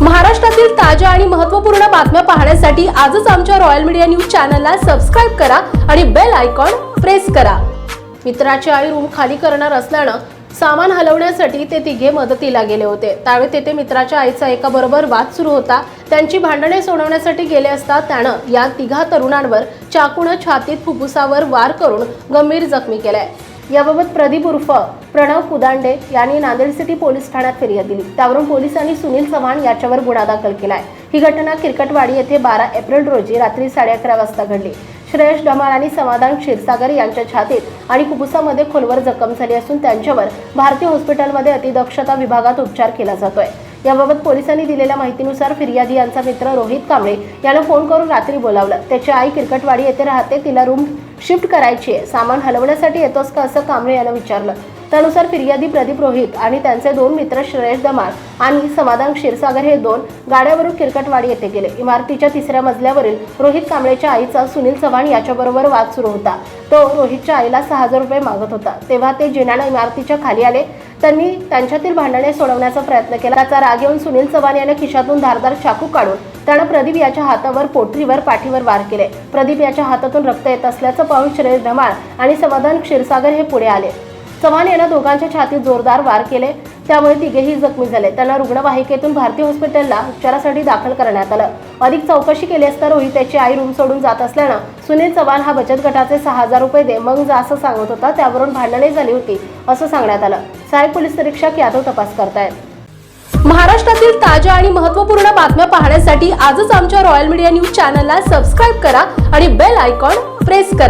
महाराष्ट्रातील ताज्या आणि महत्त्वपूर्ण बातम्या पाहण्यासाठी आजच आमच्या रॉयल मीडिया न्यूज चॅनलला सबस्क्राईब करा आणि बेल आयकॉन प्रेस करा. मित्राची आई रूम खाली करणार असल्यानं सामान हलवण्यासाठी ते तिघे मदतीला गेले होते. त्यावेळी तेथे मित्राच्या आईचा एका बरोबर वाद सुरू होता. त्यांची भांडणे सोडवण्यासाठी गेले असता त्यानं या तिघा तरुणांवर चाकूनं छातीत फुफ्फुसावर वार करून गंभीर जखमी केलाय. याबाबत प्रदीप उर्फ प्रणव कुदांडे यांनी नांदेड सिटी पोलीस ठाण्यात फिर्याद दिली. त्यावरून पोलिसांनी सुनील चव्हाण याच्यावर गुन्हा दाखल केला आहे ही घटना किरकटवाडी येथे बारा एप्रिल रोजी रात्री साडे अकरा वाजता घडली. श्रेयश डमाल आणि समाधान क्षीरसागर यांच्या छातीत आणि फुफ्फुसामध्ये खोलवर जखम झाली असून त्यांच्यावर भारतीय हॉस्पिटलमध्ये अतिदक्षता विभागात उपचार केला जातोय. याबाबत पोलिसांनी दिलेल्या माहितीनुसार फिर्यादी यांचा मित्र रोहित कांबळे यानं फोन करून रात्री बोलावलं. त्याची आई किरकटवाडी येथे राहते तिला रूम शिफ्ट करायची आहे. सामान हलवण्यासाठी येतोस का असं कांबळे यानं विचारलं. त्यानुसार फिर्यादी प्रदीप रोहित आणि त्यांचे दोन मित्र श्रेयश दमाल आणि समाधान क्षीरसागर हे दोन गाड्यावरून किरकटवाडी येथे गेले. इमारतीच्या तिसऱ्या मजल्यावरील रोहित कांबळेच्या आईचा सुनील चव्हाण याच्याबरोबर वाद सुरू होता. तो रोहितच्या आईला सहा हजार रुपये मागत होता. तेव्हा ते जिन्यानं इमारतीच्या खाली आले. त्यांनी त्यांच्यातील भांडणे सोडवण्याचा प्रयत्न केला. त्याचा राग येऊन सुनील चव्हाण याने खिशातून धारदार चाकू काढून त्यानं प्रदीप याच्या हातावर पोटरीवर पाठीवर वार केले. प्रदीप याच्या हातातून रक्त येत असल्याचं पाहून श्रेयस धमाळ आणि समाधान क्षीरसागर हे पुढे आले. चव्हाण यानं दोघांच्या छातीत जोरदार वार केले. त्यामुळे तिघेही जखमी झाले. त्यांना रुग्णवाहिकेतून भारतीय हॉस्पिटलला उपचारासाठी दाखल करण्यात आलं. अधिक चौकशी केली असता रोहित त्याची आई रूम सोडून जात असल्यानं सुनील चव्हाण हा बचत गटाचे सहा हजार रुपये दे मग जा असं सांगत होता. त्यावरून भांडणे झाली होती असं सांगण्यात आलं. सहाय्यक पोलीस निरीक्षक यादव तपास करतायत. महाराष्ट्रातील ताज्या आणि महत्त्वपूर्ण बातम्या पाहण्यासाठी आजच आमच्या रॉयल मीडिया न्यूज चॅनलला सबस्क्राईब करा आणि बेल आयकॉन प्रेस करा.